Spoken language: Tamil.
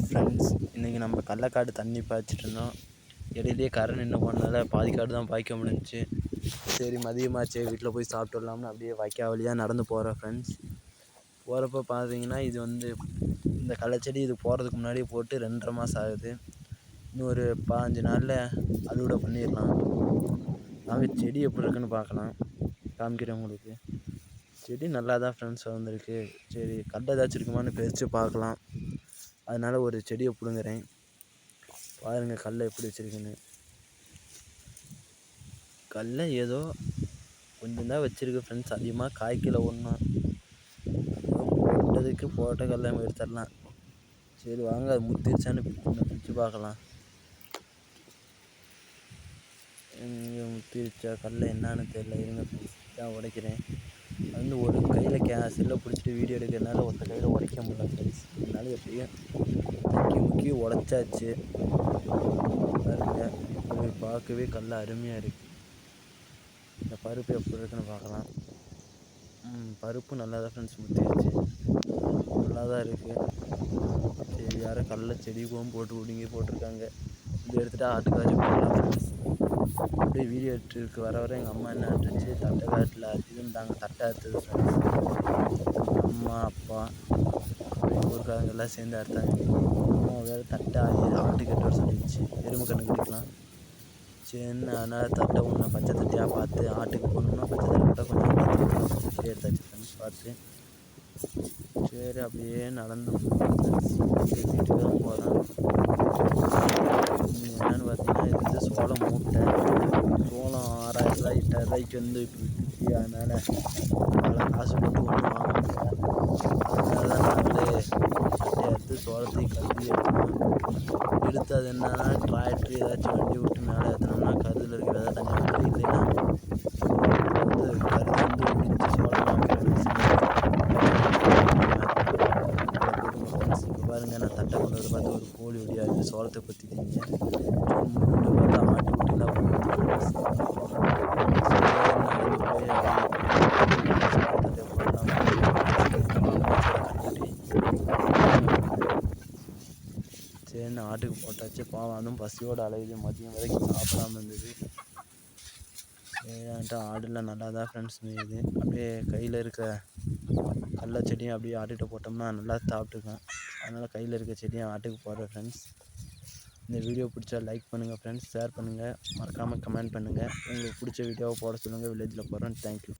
ஃப்ரெண்ட்ஸ் இன்றைக்கி நம்ம கடலக்காடு தண்ணி பாய்ச்சிட்டு இருந்தோம். இடையிலேயே கரை நின்று போனால பாதி காடு தான் பாய்க்க முடிஞ்சுச்சு. சரி மதியமாச்சு வீட்டில் போய் சாப்பிட்டு வரலாம்னு அப்படியே வைக்கா வழியாக நடந்து போகிறோம் ஃப்ரெண்ட்ஸ் போகிறப்ப பார்த்தீங்கன்னா இது வந்து இந்த களைச்செடி இது போகிறதுக்கு முன்னாடியே போட்டு ரெண்டரை மாதம் ஆகுது. இன்னும் ஒரு பாஞ்சு நாளில் அறுவடை பண்ணிடலாம். நாங்கள் செடி எப்படி இருக்குன்னு பார்க்கலாம். காமிக்கிறேன் உங்களுக்கு. செடி நல்லா தான் ஃப்ரெண்ட்ஸ் வந்திருக்கு சரி கடை ஏதாச்சும் இருக்குமான்னு பிரித்து பார்க்கலாம். அதனால் ஒரு செடியை பிடுங்குறேன். பாருங்கள் கல்லை எப்படி வச்சுருக்குன்னு. கல்லை ஏதோ கொஞ்சம் தான் வச்சுருக்கு ஃப்ரெண்ட்ஸ் அதிகமாக காய்க்கல ஒன்றும் போட்டதுக்கு போட்ட கல்லை எடுத்துடலாம். சரி வாங்க அது முத்திருச்சான்னு பிரித்து பார்க்கலாம். இங்கே முத்திருச்சா கல்லை என்னான்னு தெரியல. இருங்க தான் உடைக்கிறேன். அது வந்து ஒரு கையில் கே செல்லை பிடிச்சிட்டு வீடியோ எடுக்கிறதுனால ஒருத்த கையில் உடைக்க முடியல ஃப்ரெண்ட்ஸ் அதனால எப்படியும் முக்கி முக்கி உடச்சாச்சு. பாருங்க இப்படி பார்க்கவே கல் அருமையாக இருக்குது இந்த பருப்பு எப்படி இருக்குன்னு பார்க்கலாம். பருப்பு நல்லா தான் ஃப்ரெண்ட்ஸ் முத்திடுச்சு நல்லா தான் இருக்குது சரி யாரும் கடல செடி கோம் போட்டு விடுங்க போட்டிருக்காங்க. இது எடுத்துகிட்டு ஆட்டுக்காச்சு போகலாம் அப்படியே வீடியோ எடுத்துருக்கு வர வர எங்கள் அம்மா என்ன ஆட்டுச்சு? தட்டை காட்டில் இதுன்றாங்க தட்டை அறுத்தது அம்மா அப்பா ஊருக்காரங்க எல்லாம் சேர்ந்து அறுத்தாங்க அம்மா வேறு தட்டை ஆகி ஆட்டு கட்டு வர சொல்லிடுச்சு எருமை கண்ணு கிடைக்கலாம் சரின்னு அதனால் தட்டை ஒன்று பச்சை தட்டியாக பார்த்து ஆட்டுக்கு போடணும்னா பச்சை தட்டை கூட கொஞ்சம் சரி எடுத்தாச்சு பார்த்து. சரி அப்படியே நடந்து. வீட்டுக்கு தான் போகிறேன் என்னென்னு பார்த்தீங்கன்னா இது வந்து சோளம் மூட்டை. சோளம் ஆறாயிரம் ரூபாய் எட்டாயிரம் ரூபாய்க்கு வந்து இப்போ விற்றுச்சு அதனால் பல காசு போட்டு ஒன்றும் வாங்க அதனால தான் நாங்களே சட்டை எடுத்து சோளத்தையும் கல்வி எடுக்கணும் எடுத்து அது என்னன்னா டிராக்டர் ஏதாச்சும் வண்டி விட்டு மேலே ஏற்றினோம்னா கருதில் இருக்கிற தனியாக வந்துடும் இல்லைன்னா வந்து கருது வந்து உடிச்சு சோளம் இப்போ பாருங்க நான் தட்டை கொண்டு வந்து பார்த்து ஒரு கோழி ஒடியாது சோளத்தை பற்றி திங்க பார்த்தா ஆட்டு குட்டிலாம் சரின்னு ஆட்டுக்கு போட்டாச்சு? பாவம் அதுவும் பசியோட அலையுது. மதியம் வரைக்கும் சாப்பிடாம இருந்தது. சரின்ட்டு ஆடுலாம் நல்லா தான் ஃப்ரெண்ட்ஸ் மேயுது அப்படியே கையில் இருக்க கடல செடியும் அப்படியே ஆட்டுகிட்ட போட்டோம்னா நல்லா சாப்பிட்டுக்கும். அதனால் கையில் இருக்க செடியும் ஆட்டுக்கு போடுறேன் ஃப்ரெண்ட்ஸ் இந்த வீடியோ பிடிச்சா லைக் பண்ணுங்கள் ஃப்ரெண்ட்ஸ் ஷேர் பண்ணுங்கள் மறக்காமல் கமெண்ட் பண்ணுங்கள் உங்களுக்கு பிடிச்ச வீடியோவை போட சொல்லுங்கள் வில்லேஜில் போடுறேன் தேங்க்யூ